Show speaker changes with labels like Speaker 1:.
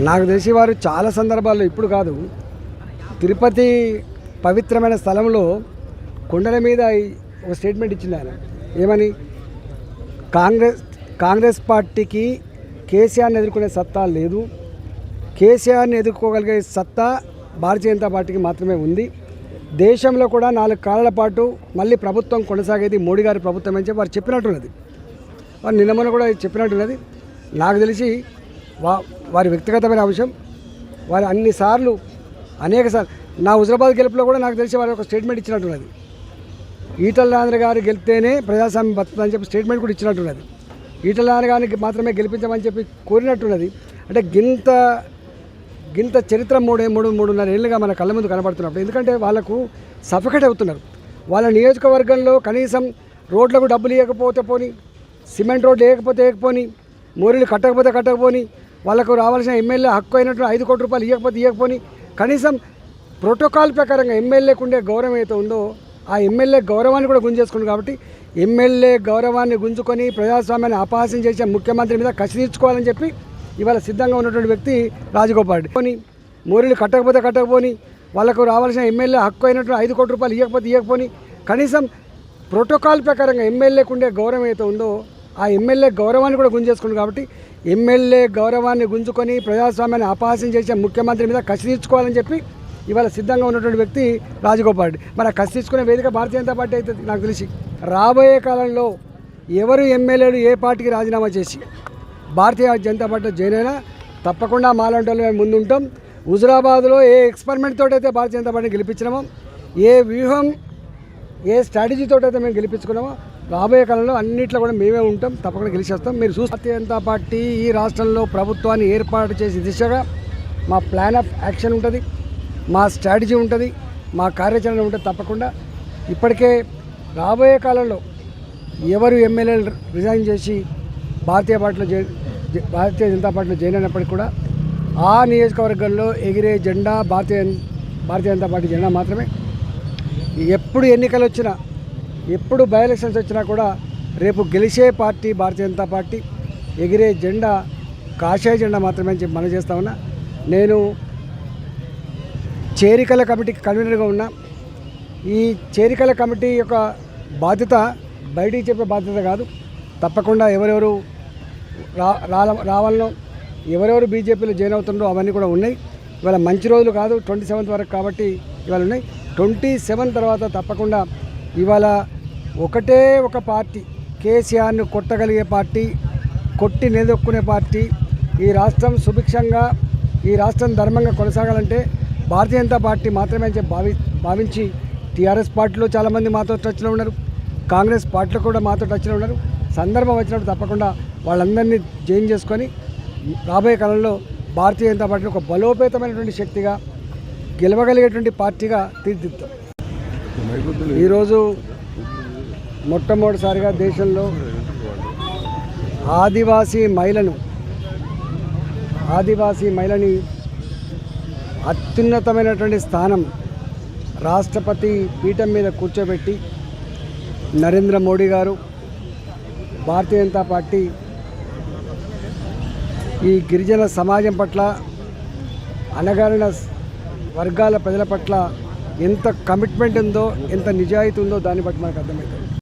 Speaker 1: నాకు తెలిసి వారు చాలా సందర్భాల్లో ఇప్పుడు కాదు తిరుపతి పవిత్రమైన స్థలంలో కొండల మీద ఒక స్టేట్మెంట్ ఇచ్చింది ఆయన. ఏమని? కాంగ్రెస్ కాంగ్రెస్ పార్టీకి కేసీఆర్ని ఎదుర్కొనే సత్తా లేదు. కేసీఆర్ని ఎదుర్కోగలిగే సత్తా భారతీయ జనతా పార్టీకి మాత్రమే ఉంది. దేశంలో కూడా నాలుగు కాలాల పాటు మళ్ళీ ప్రభుత్వం కొనసాగేది మోడీ గారి ప్రభుత్వం అని చెప్పి వారు చెప్పినట్టున్నది వారు నిన్న మొన్న కూడా చెప్పినట్టున్నది నాకు తెలిసి వా వారి వ్యక్తిగతమైన అంశం వారు అన్నిసార్లు అనేక సార్లు నా హుజరాబాద్ గెలుపులో కూడా నాకు తెలిసి వారు ఒక స్టేట్మెంట్ ఇచ్చినట్టున్నది. ఈటల రాజేంద్ర గారు గెలిస్తేనే ప్రజాస్వామ్యం బతుందని చెప్పి స్టేట్మెంట్ కూడా ఇచ్చినట్టున్నది. ఈటల రాజేంద్ర గారికి మాత్రమే గెలిపించమని చెప్పి కోరినట్టున్నది. అంటే గింత గింత చరిత్ర మూడు మూడు మూడున్నర ఏళ్ళుగా మన కళ్ళ ముందు కనబడుతున్నప్పుడు ఎందుకంటే వాళ్ళకు సఫికేట్ అవుతున్నారు. వాళ్ళ నియోజకవర్గంలో కనీసం రోడ్లకు డబ్బులు ఇవ్వకపోతే పోని సిమెంట్ రోడ్లు వేయకపోతే వేయకపోని మోరీలు కట్టకపోతే కట్టకపోని వాళ్ళకు రావాల్సిన ఎమ్మెల్యే హక్కు అయినట్టు ఐదు కోట్ల రూపాయలు ఇవ్వకపోతే ఇవ్వకపోని కనీసం ప్రోటోకాల్ ప్రకారంగా ఎమ్మెల్యేకు ఉండే గౌరవం అయితే ఉందో ఆ ఎమ్మెల్యే గౌరవాన్ని కూడా గుంజేసుకుంది కాబట్టి ఎమ్మెల్యే గౌరవాన్ని గుంజుకొని ప్రజాస్వామ్యాన్ని అపహాసం చేసే ముఖ్యమంత్రి మీద కసి తీర్చుకోవాలని చెప్పి ఇవాళ సిద్ధంగా ఉన్నటువంటి వ్యక్తి రాజగోపాల్ రెడ్డి. పోని మోరీలు కట్టకపోతే కట్టకపోని వాళ్ళకు రావాల్సిన ఎమ్మెల్యే హక్కు అయినట్టు ఐదు కోట్ల రూపాయలు ఇవ్వకపోతే ఇవ్వకపోని కనీసం ప్రోటోకాల్ ప్రకారంగా ఎమ్మెల్యేకు ఉండే గౌరవం అయితే ఉందో ఆ ఎమ్మెల్యే గౌరవాన్ని కూడా గుంజేసుకున్నాడు కాబట్టి ఎమ్మెల్యే గౌరవాన్ని గుంజుకొని ప్రజాస్వామ్యాన్ని అపహాసం చేసే ముఖ్యమంత్రి మీద కసి తీర్చుకోవాలని చెప్పి ఇవాళ సిద్ధంగా ఉన్నటువంటి వ్యక్తి రాజగోపాల్ రెడ్డి. మరి ఆ కసి తీసుకునే వేదిక భారతీయ జనతా పార్టీ అవుతుంది నాకు తెలిసి. రాబోయే కాలంలో ఎవరు ఎమ్మెల్యేలు ఏ పార్టీకి రాజీనామా చేసి భారతీయ జనతా పార్టీ జాయిన్ అయినా తప్పకుండా మాలాంటి వాళ్ళు మేము ముందుంటాం. హుజురాబాద్లో ఏ ఎక్స్పెరిమెంట్ తోటైతే అయితే భారతీయ జనతా పార్టీని గెలిపించినామో ఏ వ్యూహం ఏ స్ట్రాటజీతో అయితే మేము గెలిపించుకున్నామో రాబోయే కాలంలో అన్నింటిలో కూడా మేమే ఉంటాం తప్పకుండా గెలిచేస్తాం. మీరు చూస్తే భారతీయ జనతా పార్టీ ఈ రాష్ట్రంలో ప్రభుత్వాన్ని ఏర్పాటు చేసే దిశగా మా ప్లాన్ ఆఫ్ యాక్షన్ ఉంటుంది మా స్ట్రాటజీ ఉంటుంది మా కార్యాచరణ ఉంటుంది తప్పకుండా. ఇప్పటికే రాబోయే కాలంలో ఎవరు ఎమ్మెల్యేలు రిజైన్ చేసి భారతీయ పార్టీలో జై భారతీయ జనతా పార్టీలో జాయిన్ అయినప్పటికీ కూడా ఆ నియోజకవర్గంలో ఎగిరే జెండా భారతీయ భారతీయ జనతా పార్టీ జెండా మాత్రమే. ఎప్పుడు ఎన్నికలు వచ్చినా ఎప్పుడు బై ఎలక్షన్స్ వచ్చినా కూడా రేపు గెలిచే పార్టీ భారతీయ జనతా పార్టీ ఎగిరే జెండా కాషాయ జెండా మాత్రమే అని చెప్పి మనం చేస్తా ఉన్నా. నేను చేరికల కమిటీకి కన్వీనర్గా ఉన్నా. ఈ చేరికల కమిటీ యొక్క బాధ్యత బయటికి చెప్పే బాధ్యత కాదు. తప్పకుండా ఎవరెవరు రా రావాలనో ఎవరెవరు బీజేపీలో జాయిన్ అవుతుండో అవన్నీ కూడా ఉన్నాయి. ఇవాళ మంచి రోజులు కాదు ట్వంటీ సెవెంత్ వరకు కాబట్టి ఇవాళ ఉన్నాయి. ట్వంటీ సెవెన్ తర్వాత తప్పకుండా ఇవాళ ఒకటే ఒక పార్టీ కేసీఆర్ను కొట్టగలిగే పార్టీ కొట్టి నిలదొక్కునే పార్టీ ఈ రాష్ట్రం సుభిక్షంగా ఈ రాష్ట్రం ధర్మంగా కొనసాగాలంటే భారతీయ జనతా పార్టీ మాత్రమే భావి భావించి టీఆర్ఎస్ పార్టీలో చాలామంది మాతో టచ్లో ఉన్నారు. కాంగ్రెస్ పార్టీలో కూడా మాతో టచ్లో ఉన్నారు. సందర్భం వచ్చినప్పుడు తప్పకుండా వాళ్ళందరినీ జైన్ చేసుకొని రాబోయే కాలంలో భారతీయ జనతా పార్టీ ఒక బలోపేతమైనటువంటి శక్తిగా గెలవగలిగేటువంటి పార్టీగా తీర్చిదిద్దాం. ఈరోజు మొట్టమొదటిసారిగా దేశంలో ఆదివాసీ మహిళను ఆదివాసీ మహిళని అత్యున్నతమైనటువంటి స్థానం రాష్ట్రపతి పీఠం మీద కూర్చోబెట్టి నరేంద్ర మోడీ గారు భారతీయ జనతా పార్టీ ఈ గిరిజన సమాజం పట్ల అనగారిన వర్గాల ప్రజల పట్ల ఎంత కమిట్మెంట్ ఉందో ఎంత నిజాయితీ ఉందో దాన్ని బట్టి మనకు అర్థమవుతుంది.